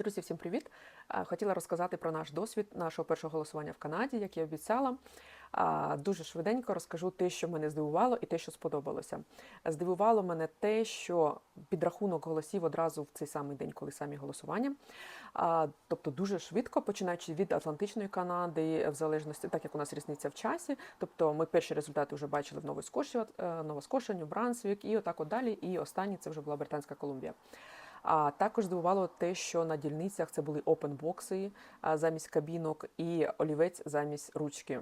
Друзі, всім привіт! Хотіла розказати про наш досвід нашого першого голосування в Канаді, як я обіцяла. Дуже швиденько розкажу те, що мене здивувало, і те, що сподобалося. Здивувало мене те, що підрахунок голосів одразу в цей самий день, коли самі голосування. Тобто дуже швидко, починаючи від Атлантичної Канади, в залежності, так як у нас різниця в часі. Тобто ми перші результати вже бачили в Новій Скоші, е, Нова Скоша, Нью-Брансвік і отак от далі. І останній це вже була Британська Колумбія. А також здивувало те, що на дільницях це були опенбокси замість кабінок і олівець замість ручки.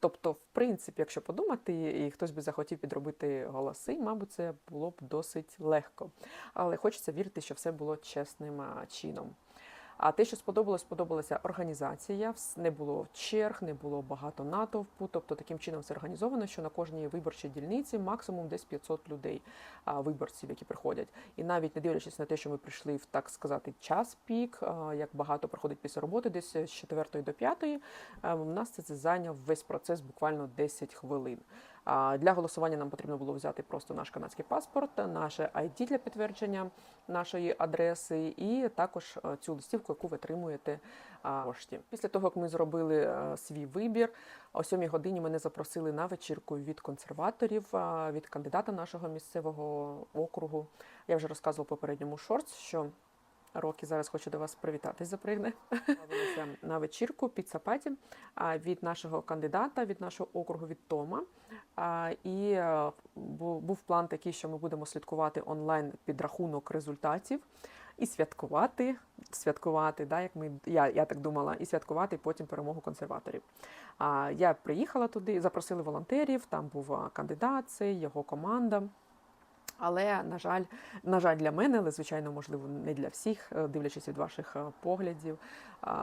Тобто, в принципі, якщо подумати, і хтось би захотів підробити голоси, мабуть, це було б досить легко. Але хочеться вірити, що все було чесним чином. А те, що сподобалось, сподобалася організація. Не було черг, не було багато натовпу. Тобто таким чином це організовано, що на кожній виборчій дільниці максимум десь 500 людей, виборців, які приходять. І навіть не дивлячись на те, що ми прийшли в так сказати час пік, як багато проходить після роботи, десь з 4 до 5, а, у нас це, це зайняв весь процес буквально 10 хвилин. Для голосування нам потрібно було взяти просто наш канадський паспорт, наше ID для підтвердження нашої адреси, і також е, цю листівку, яку ви отримуєте пошті. Після того, як ми зробили е, свій вибір, о 7 годині мене запросили на вечірку від консерваторів, від кандидата нашого місцевого округу. Я вже розказувала попередньому шортс, що Рокі зараз хочу до вас привітатись запригне. На вечірку під Сапаті від нашого кандидата, від нашого округу, від Тома. І е, був план такий, що ми будемо слідкувати онлайн підрахунок результатів і святкувати, святкувати, да, як ми, я, я так думала, і святкувати потім перемогу консерваторів. А, Я приїхала туди, запросили волонтерів, там був кандидат, його команда. Але, на жаль, на жаль, для мене, але звичайно, можливо, не для всіх, е, дивлячись від ваших е, поглядів,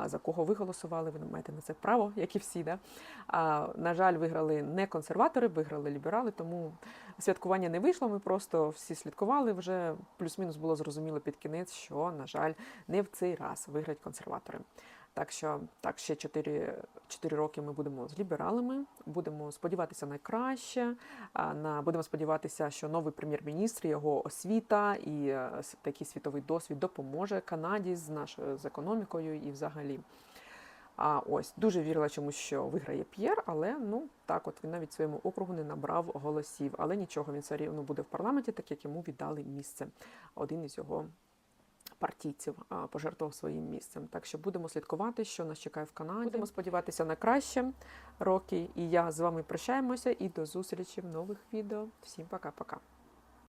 за кого ви голосували, ви маєте на це право, як і всі. Да? На жаль, виграли не консерватори, виграли ліберали, тому святкування не вийшло. Ми просто всі слідкували. Вже плюс-мінус було зрозуміло під кінець, що, на жаль, не в цей раз виграють консерватори. Так що так, ще 4, 4 роки ми будемо з лібералами, будемо сподіватися на краще. На будемо сподіватися, що новий прем'єр-міністр, його освіта і е, такий світовий досвід допоможе Канаді з нашою з економікою і взагалі. А ось дуже вірила чомусь, що виграє П'єр, але ну так, от він навіть своєму округу не набрав голосів. Але нічого, він все рівно буде в парламенті, так як йому віддали місце. Один із його партійців пожертвував своїм місцем. Так що будемо слідкувати, що нас чекає в Канаді. Будемо сподіватися на краще роки. І я з вами прощаємося і до зустрічі в нових відео. Всім пока-пока.